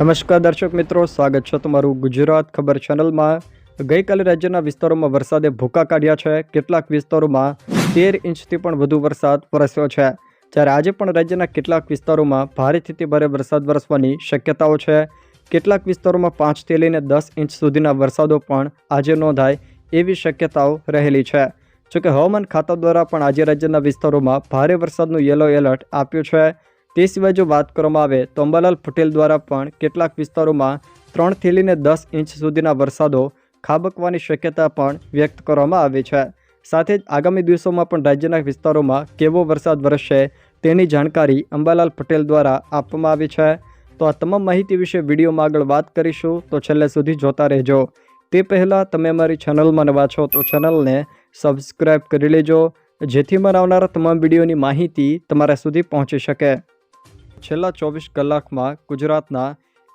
નમસ્કાર દર્શક મિત્રો, સ્વાગત છે તમારું ગુજરાત ખબર ચેનલમાં. ગઈકાલે રાજ્યના વિસ્તારોમાં વરસાદે ભૂકા કાઢ્યા છે. કેટલાક વિસ્તારોમાં તેર ઇંચથી પણ વધુ વરસાદ વરસ્યો છે. જ્યારે આજે પણ રાજ્યના કેટલાક વિસ્તારોમાં ભારેથી ભારે વરસાદ વરસવાની શક્યતાઓ છે. કેટલાક વિસ્તારોમાં પાંચથી લઈને દસ ઇંચ સુધીના વરસાદો પણ આજે નોંધાય એવી શક્યતાઓ રહેલી છે. જોકે હવામાન ખાતા દ્વારા પણ આજે રાજ્યના વિસ્તારોમાં ભારે વરસાદનું યલો એલર્ટ આપ્યું છે. તે સિવાય જો વાત કરવામાં આવે તો અંબાલાલ પટેલ દ્વારા પણ કેટલાક વિસ્તારોમાં ત્રણથી લઈને દસ ઇંચ સુધીના વરસાદો ખાબકવાની શક્યતા પણ વ્યક્ત કરવામાં આવી છે. સાથે જ આગામી દિવસોમાં પણ રાજ્યના વિસ્તારોમાં કેવો વરસાદ વરસશે તેની જાણકારી અંબાલાલ પટેલ દ્વારા આપવામાં આવી છે. તો આ તમામ માહિતી વિશે વિડીયોમાં આગળ વાત કરીશું તો છેલ્લે સુધી જોતા રહેજો. તે પહેલાં તમે અમારી ચેનલમાં નવા છો તો ચેનલને સબસ્ક્રાઈબ કરી લેજો, જેથી મને આવનારા તમામ વિડીયોની માહિતી તમારા સુધી પહોંચી શકે. છેલ્લા ચોવીસ કલાકમાં ગુજરાતના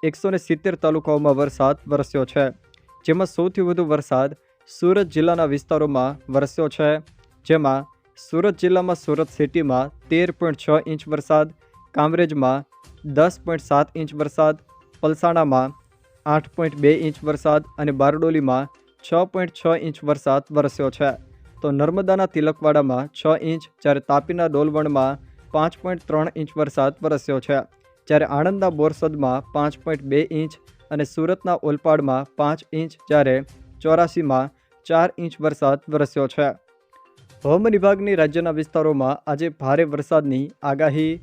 એકસો ને સિત્તેર તાલુકાઓમાં વરસાદ વરસ્યો છે, જેમાં સૌથી વધુ વરસાદ સુરત જિલ્લાના વિસ્તારોમાં વરસ્યો છે, જેમાં સુરત જિલ્લામાં સુરત સિટીમાં તેર પોઈન્ટ છ ઇંચ વરસાદ કામરેજમાં દસ પોઈન્ટ સાત ઇંચ વરસાદ, પલસાણામાં આઠ પોઈન્ટ બે ઇંચ વરસાદ અને બારડોલીમાં છ પોઈન્ટ છ ઇંચ વરસાદ વરસ્યો છે. તો નર્મદાના તિલકવાડામાં છ ઇંચ, જ્યારે તાપીના ડોલવણમાં પાંચ પોઈન્ટ ત્રણ ઇંચ વરસાદ વરસ્યો છે. જ્યારે આણંદના બોરસદમાં પાંચ પોઈન્ટ બે ઇંચ અને સુરતના ઓલપાડમાં પાંચ ઇંચ, જ્યારે ચોરાસીમાં ચાર ઇંચ વરસાદ વરસ્યો છે. હવામાન વિભાગની રાજ્યના વિસ્તારોમાં આજે ભારે વરસાદની આગાહી.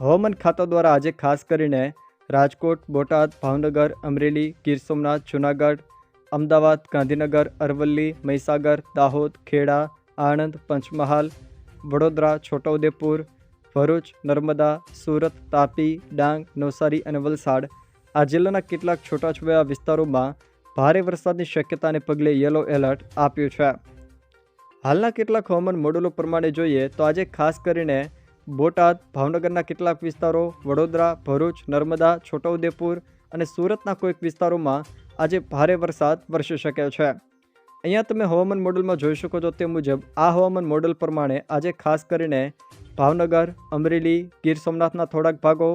હવામાન ખાતા દ્વારા આજે ખાસ કરીને રાજકોટ, બોટાદ, ભાવનગર, અમરેલી, ગીર સોમનાથ, જૂનાગઢ, અમદાવાદ, ગાંધીનગર, અરવલ્લી, મહીસાગર, દાહોદ, ખેડા, આણંદ, પંચમહાલ, વડોદરા, છોટાઉદેપુર ભરૂચ, નર્મદા, સુરત, તાપી, ડાંગ, નવસારી અને વલસાડ. આ જિલ્લાના કેટલાક છૂટાછવાયા વિસ્તારોમાં ભારે વરસાદની શક્યતાને પગલે યલો એલર્ટ આપ્યું છે. હાલના કેટલાક હવામાન મોડેલો પ્રમાણે જોઈએ તો આજે ખાસ કરીને બોટાદ, ભાવનગરના કેટલાક વિસ્તારો, વડોદરા, ભરૂચ, નર્મદા, છોટાઉદેપુર અને સુરતના કોઈક વિસ્તારોમાં આજે ભારે વરસાદ વરસી શકે છે. અહીંયા તમે હવામાન મોડલમાં જોઈ શકો છો તે મુજબ આ હવામાન મોડલ પ્રમાણે આજે ખાસ કરીને ભાવનગર, અમરેલી, ગીર સોમનાથના થોડાક ભાગો,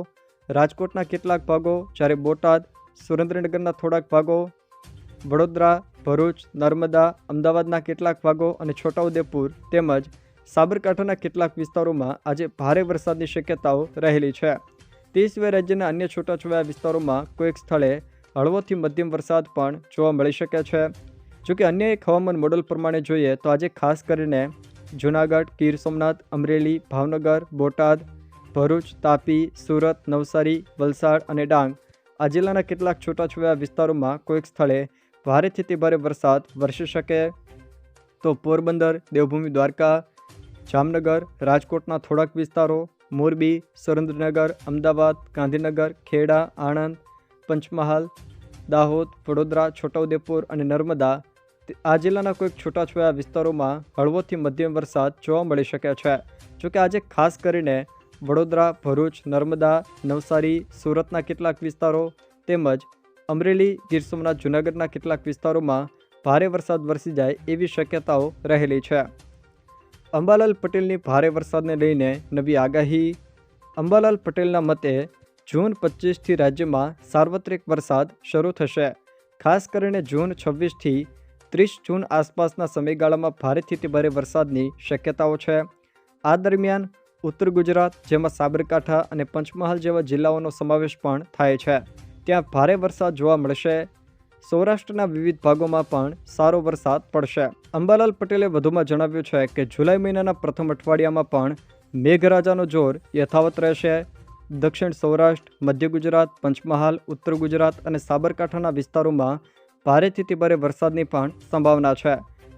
રાજકોટના કેટલાક ભાગો, જ્યારે બોટાદ, સુરેન્દ્રનગરના થોડાક ભાગો, વડોદરા, ભરૂચ, નર્મદા, અમદાવાદના કેટલાક ભાગો અને છોટાઉદેપુર તેમજ સાબરકાંઠાના કેટલાક વિસ્તારોમાં આજે ભારે વરસાદની શક્યતાઓ રહેલી છે. તે સિવાય રાજ્યના અન્ય છૂટાછવાયા વિસ્તારોમાં કોઈક સ્થળે હળવોથી મધ્યમ વરસાદ પણ જોવા મળી શકે છે. જોકે અન્ય એક હવામાન મોડલ પ્રમાણે જોઈએ તો આજે ખાસ કરીને જૂનાગઢ, ગીર સોમનાથ, અમરેલી, ભાવનગર, બોટાદ, ભરૂચ, તાપી, સુરત, નવસારી, વલસાડ અને ડાંગ. આ જિલ્લાના કેટલાક છૂટાછવાયા વિસ્તારોમાં કોઈક સ્થળે ભારેથી તે ભારે વરસાદ વરસી શકે તો પોરબંદર, દેવભૂમિ, દ્વારકા, જામનગર, રાજકોટના થોડાક વિસ્તારો, મોરબી, સુરેન્દ્રનગર, અમદાવાદ, ગાંધીનગર, ખેડા, આણંદ, પંચમહાલ, દાહોદ, વડોદરા, છોટાઉદેપુર અને નર્મદા આ જિલ્લાના કોઈક છૂટાછવાયા વિસ્તારોમાં હળવોથી મધ્યમ વરસાદ જોવા મળી શકે છે. જોકે આજે ખાસ કરીને વડોદરા, ભરૂચ, નર્મદા, નવસારી, સુરતના કેટલાક વિસ્તારો તેમજ અમરેલી, ગીર સોમનાથ, જૂનાગઢના કેટલાક વિસ્તારોમાં ભારે વરસાદ વરસી જાય એવી શક્યતાઓ રહેલી છે. અંબાલાલ પટેલની ભારે વરસાદને લઈને નવી આગાહી. અંબાલાલ પટેલના મતે જૂન પચીસથી રાજ્યમાં સાર્વત્રિક વરસાદ શરૂ થશે. ખાસ કરીને જૂન છવ્વીસથી ત્રીસ જૂન આસપાસના સમયગાળામાં ભારેથી તે ભારે વરસાદની શક્યતાઓ છે. આ દરમિયાન ઉત્તર ગુજરાત જેમાં સાબરકાંઠા અને પંચમહાલ જેવા જિલ્લાઓનો સમાવેશ પણ થાય છે. ત્યાં ભારે વરસાદ જોવા મળશે. સૌરાષ્ટ્રના વિવિધ ભાગોમાં પણ સારો વરસાદ પડશે. અંબાલાલ પટેલે વધુમાં જણાવ્યું છે કે જુલાઈ મહિનાના પ્રથમ અઠવાડિયામાં પણ મેઘરાજાનો જોર યથાવત રહેશે. દક્ષિણ સૌરાષ્ટ્ર, મધ્ય ગુજરાત, પંચમહાલ, ઉત્તર ગુજરાત અને સાબરકાંઠાના વિસ્તારોમાં ભારેથી તે વરસાદની પણ સંભાવના છે.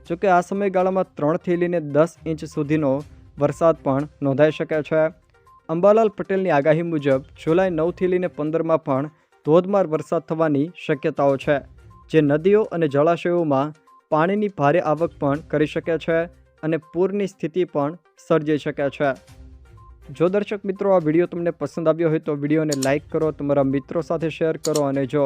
જોકે આ સમયગાળામાં ત્રણથી લઈને દસ ઇંચ સુધીનો વરસાદ પણ નોંધાઈ શકે છે. અંબાલાલ પટેલની આગાહી મુજબ જુલાઈ નવથી લઈને પંદરમાં પણ ધોધમાર વરસાદ થવાની શક્યતાઓ છે, જે નદીઓ અને જળાશયોમાં પાણીની ભારે આવક પણ કરી શકે છે અને પૂરની સ્થિતિ પણ સર્જી શકે છે. જો દર્શક મિત્રો આ વીડિયો તમને પસંદ આવ્યો હોય તો વિડીયોને લાઇક કરો, તમારા મિત્રો સાથે શેર કરો અને જો